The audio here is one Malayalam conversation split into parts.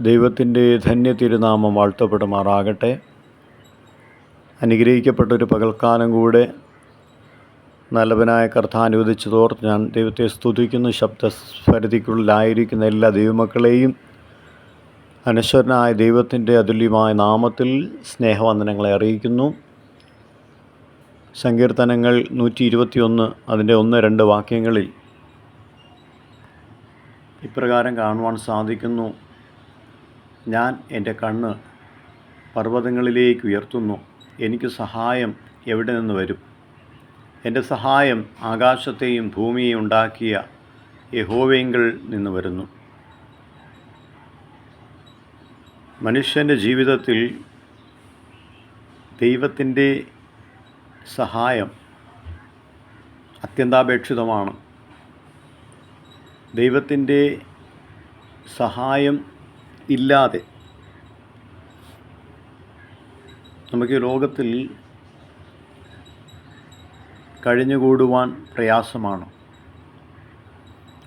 ദൈവത്തിന്റെ ധന്യ തിരുനാമം വാഴ്ത്തപ്പെടുമാറാകട്ടെ അനുഗ്രഹിക്കപ്പെട്ടൊരു പകൽക്കാലം കൂടെ നല്ലവനായ കർത്ത അനുവദിച്ചതോർത്ത് ഞാൻ ദൈവത്തെ സ്തുതിക്കുന്ന. ശബ്ദസ്ഫരതിക്കുള്ളിലായിരിക്കുന്ന എല്ലാ ദൈവമക്കളെയും അനശ്വരനായ ദൈവത്തിന്റെ അതുല്യമായ നാമത്തിൽ സ്നേഹവന്ദനങ്ങളെ അറിയിക്കുന്നു. സങ്കീർത്തനങ്ങൾ നൂറ്റി ഇരുപത്തിയൊന്ന് അതിന്റെ ഒന്ന് രണ്ട് വാക്യങ്ങളിൽ ഇപ്രകാരം കാണുവാൻ സാധിക്കുന്നു. ഞാൻ എന്റെ കണ്ണ് പർവതങ്ങളിലേക്ക് ഉയർത്തുന്നു എനിക്ക് സഹായം എവിടെ നിന്ന് വരും? എന്റെ സഹായം ആകാശത്തെയും ഭൂമിയെയും ഉണ്ടാക്കിയ യഹോവയെങ്കിൽ നിന്ന് വരുന്നു. മനുഷ്യന്റെ ജീവിതത്തിൽ ദൈവത്തിന്റെ സഹായം അത്യന്താപേക്ഷിതമാണ്. ദൈവത്തിന്റെ സഹായം ഇല്ലാതെ നമുക്ക് ലോകത്തിൽ കഴിഞ്ഞുകൂടുവാൻ പ്രയാസമാണ്?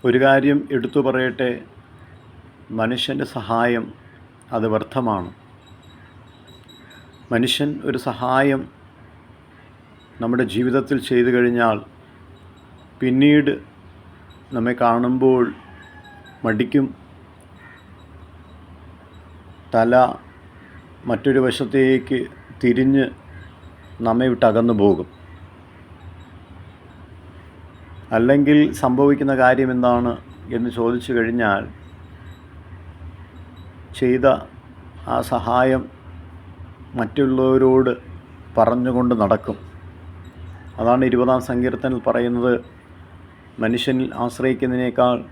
ഒരു കാര്യം എടുത്തു പറയട്ടെ മനുഷ്യന്റെ സഹായം അത് വ്യർത്ഥമാണ്? മനുഷ്യൻ ഒരു സഹായം നമ്മുടെ ജീവിതത്തിൽ ചെയ്തു കഴിഞ്ഞാൽ പിന്നീട് നമ്മെ കാണുമ്പോൾ മടിക്കും തല മറ്റൊരു വശത്തേക്ക് തിരിഞ്ഞ് നമ്മെ വിട്ടകന്നു പോകും. അല്ലെങ്കിൽ സംഭവിക്കുന്ന കാര്യം എന്താണ് എന്ന് ചോദിച്ചു കഴിഞ്ഞാൽ ചെയ്ത ആ സഹായം മറ്റുള്ളവരോട് പറഞ്ഞുകൊണ്ട് നടക്കും. അതാണ് ഇരുപതാം സങ്കീർത്തനിൽ പറയുന്നത് മനുഷ്യനിൽ ആശ്രയിക്കുന്നതിനേക്കാൾ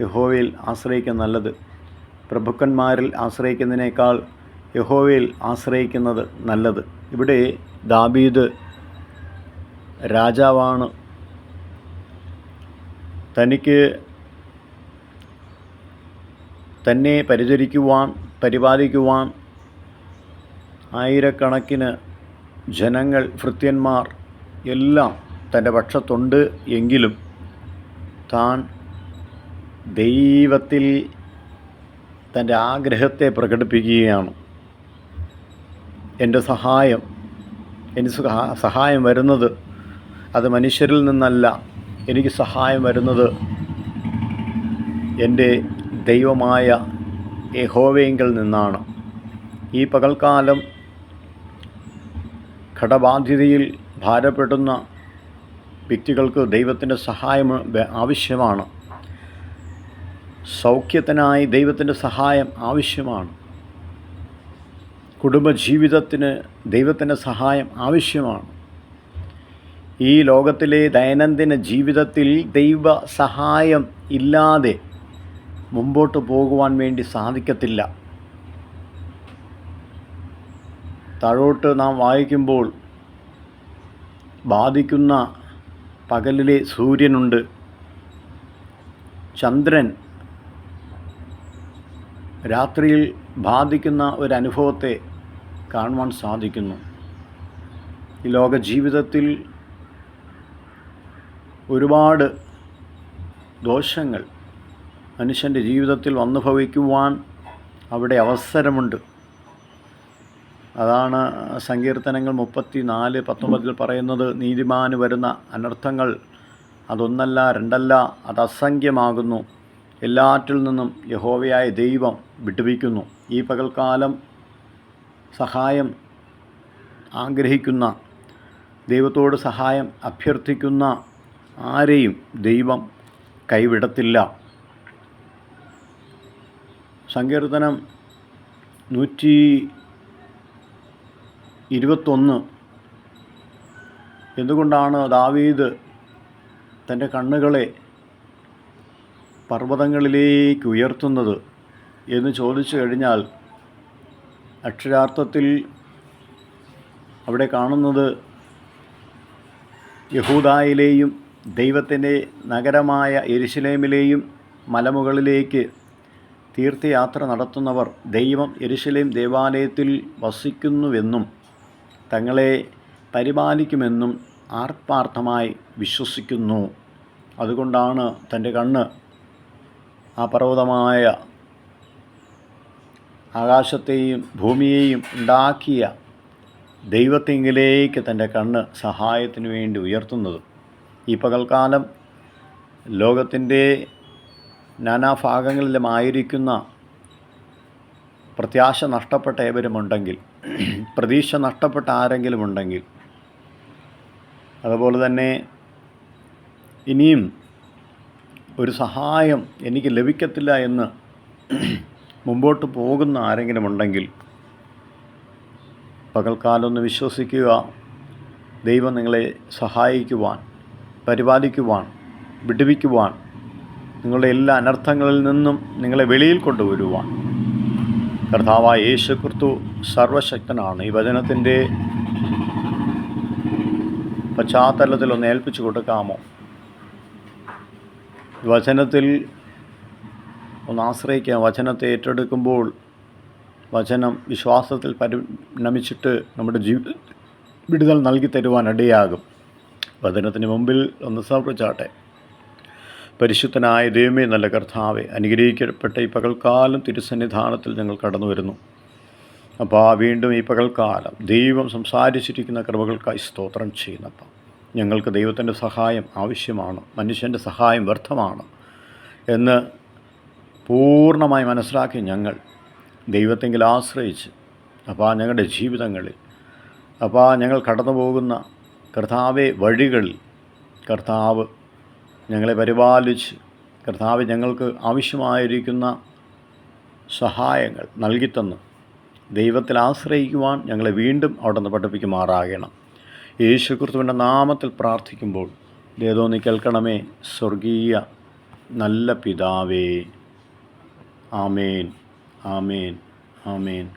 യഹോവയിൽ ആശ്രയിക്കാൻ നല്ലത്. പ്രഭുക്കന്മാരിൽ ആശ്രയിക്കുന്നതിനേക്കാൾ യഹോവയിൽ ആശ്രയിക്കുന്നത് നല്ലത്. ഇവിടെ ദാബീദ് രാജാവാണ്. തനിക്ക് തന്നെ പരിചരിക്കുവാൻ പരിപാലിക്കുവാൻ ആയിരക്കണക്കിന് ജനങ്ങൾ ഭൃത്യന്മാർ എല്ലാം തന്റെ പക്ഷത്തുണ്ട് എങ്കിലും താൻ ദൈവത്തിൽ തന്റെ ആഗ്രഹത്തെ പ്രകടിപ്പിക്കുകയാണ്. എന്റെ സഹായം എനിക്ക് സഹാ- സഹായം വരുന്നത് അത് മനുഷ്യരിൽ നിന്നല്ല എനിക്ക് സഹായം വരുന്നത് എന്റെ ദൈവമായ യഹോവയെങ്കിൽ നിന്നാണ്. ഈ പകൽക്കാലം കടബാധ്യതയിൽ ഭാരപ്പെടുന്ന വ്യക്തികൾക്ക് ദൈവത്തിന്റെ സഹായം ആവശ്യമാണ്. സൗഖ്യത്തിനായി ദൈവത്തിന്റെ സഹായം ആവശ്യമാണ്. കുടുംബജീവിതത്തിന് ദൈവത്തിന്റെ സഹായം ആവശ്യമാണ്. ഈ ലോകത്തിലെ ദൈനംദിന ജീവിതത്തിൽ ദൈവ സഹായം ഇല്ലാതെ മുമ്പോട്ട് പോകുവാൻ വേണ്ടി സാധിക്കത്തില്ല. താഴോട്ട് നാം വായിക്കുമ്പോൾ ബാധിക്കുന്ന പകലിലെ സൂര്യനുണ്ട്. ചന്ദ്രൻ രാത്രിയിൽ ബാധിക്കുന്ന ഒരു അനുഭവത്തെ കാണുവാൻ സാധിക്കുന്നു. ഈ ലോക ജീവിതത്തിൽ ഒരുപാട് ദോഷങ്ങൾ മനുഷ്യന്റെ ജീവിതത്തിൽ വന്നു ഭവിക്കുവാൻ അവിടെ അവസരമുണ്ട്. അതാണ് സങ്കീർത്തനങ്ങൾ മുപ്പത്തി നാല് പത്തൊമ്പതിൽ പറയുന്നത് നീതിമാന് വരുന്ന അനർത്ഥങ്ങൾ അതൊന്നല്ല രണ്ടല്ല അത് അസംഖ്യമാകുന്നു. എല്ലാറ്റിൽ നിന്നും യഹോവയായ ദൈവം വിടുവിക്കുന്നു. ഈ പകൽക്കാലം സഹായം ആഗ്രഹിക്കുന്ന ദൈവത്തോട് സഹായം അഭ്യർത്ഥിക്കുന്ന ആരെയും ദൈവം കൈവിടത്തില്ല. സങ്കീർത്തനം നൂറ്റി ഇരുപത്തൊന്ന്. എന്തുകൊണ്ടാണ് ദാവീദ് തന്റെ കണ്ണുകളെ പർവതങ്ങളിലേക്ക് ഉയർത്തുന്നത് എന്ന് ചോദിച്ചു കഴിഞ്ഞാൽ അക്ഷരാർത്ഥത്തിൽ അവിടെ കാണുന്നത് യഹൂദായിലെയും ദൈവത്തിന്റെ നഗരമായ എരിശിലേമിലെയും മലമുകളിലേക്ക് തീർത്ഥയാത്ര നടത്തുന്നവർ ദൈവം എരുശലേം ദേവാലയത്തിൽ വസിക്കുന്നുവെന്നും തങ്ങളെ പരിപാലിക്കുമെന്നും ആർപ്പാർത്ഥമായി വിശ്വസിക്കുന്നു. അതുകൊണ്ടാണ് തന്റെ കണ്ണ് ആ പർവതമായ ആകാശത്തെയും ഭൂമിയെയും ഉണ്ടാക്കിയ ദൈവത്തെങ്കിലേക്ക് തന്റെ കണ്ണ് സഹായത്തിന് വേണ്ടി ഉയർത്തുന്നത് ഈ പകൽക്കാലം ലോകത്തിന്റെ നാനാഭാഗങ്ങളിലുമായിരിക്കുന്ന പ്രത്യാശ നഷ്ടപ്പെട്ട ഏവരുമുണ്ടെങ്കിൽ പ്രതീക്ഷ നഷ്ടപ്പെട്ട ആരെങ്കിലും ഉണ്ടെങ്കിൽ അതുപോലെ തന്നെ ഇനിയും ഒരു സഹായം എനിക്ക് ലഭിക്കത്തില്ല എന്ന് മുമ്പോട്ട് പോകുന്ന ആരെങ്കിലും ഉണ്ടെങ്കിൽ പകൽക്കാലം ഒന്ന് വിശ്വസിക്കുക. ദൈവം നിങ്ങളെ സഹായിക്കുവാൻ പരിപാലിക്കുവാൻ വിടുവിക്കുവാൻ നിങ്ങളുടെ എല്ലാ അനർത്ഥങ്ങളിൽ നിന്നും നിങ്ങളെ വെളിയിൽ കൊണ്ടുവരുവാൻ. കർത്താവായ യേശു ക്രിസ്തു സർവശക്തനാണ്. ഈ വചനത്തിന്റെ പശ്ചാത്തലത്തിൽ ഒന്ന് ഏൽപ്പിച്ചു കൊടുക്കാമോ? വചനത്തിൽ ഒന്ന് ആശ്രയിക്കുക വചനത്തെ ഏറ്റെടുക്കുമ്പോൾ വചനം വിശ്വാസത്തിൽ പരിണമിച്ചിട്ട് നമ്മുടെ ജീവിത വിടുതൽ നൽകി തരുവാൻ ഇടയാകും. വചനത്തിന് മുമ്പിൽ ഒന്ന് സമർപ്പിച്ചാട്ടെ പരിശുദ്ധനായ ദൈവമേ നല്ല കർത്താവെ അനുഗ്രഹിക്കപ്പെട്ട ഈ പകൽക്കാലം തിരുസന്നിധാനത്തിൽ ഞങ്ങൾ കടന്നു വരുന്നു അപ്പോൾ വീണ്ടും ഈ പകൽക്കാലം ദൈവം സംസാരിച്ചിരിക്കുന്ന കൃപകൾക്കായി സ്തോത്രം ചെയ്യുന്നപ്പം. ഞങ്ങൾക്ക് ദൈവത്തിന്റെ സഹായം ആവശ്യമാണ് മനുഷ്യന്റെ സഹായം വ്യർത്ഥമാണ് എന്ന് പൂർണമായി മനസ്സിലാക്കി ഞങ്ങൾ ദൈവത്തെങ്കിൽ ആശ്രയിച്ച് അപ്പോൾ ഞങ്ങളുടെ ജീവിതങ്ങളിൽ അപ്പോൾ ഞങ്ങൾ കടന്നു പോകുന്ന കർത്താവെ വഴികളിൽ കർത്താവ് ഞങ്ങളെ പരിപാലിച്ച് കർത്താവ് ഞങ്ങൾക്ക് ആവശ്യമായിരിക്കുന്ന സഹായങ്ങൾ നൽകിത്തന്ന് ദൈവത്തിൽ ആശ്രയിക്കുവാൻ ഞങ്ങളെ വീണ്ടും അവിടെ നിന്ന് പഠിപ്പിക്കുമാറാകണം. യേശു നാമത്തിൽ പ്രാർത്ഥിക്കുമ്പോൾ ദേതോ നീ കേൾക്കണമേ. സ്വർഗീയ നല്ല പിതാവേ. ആമേൻ. ആമേൻ. ആമേൻ.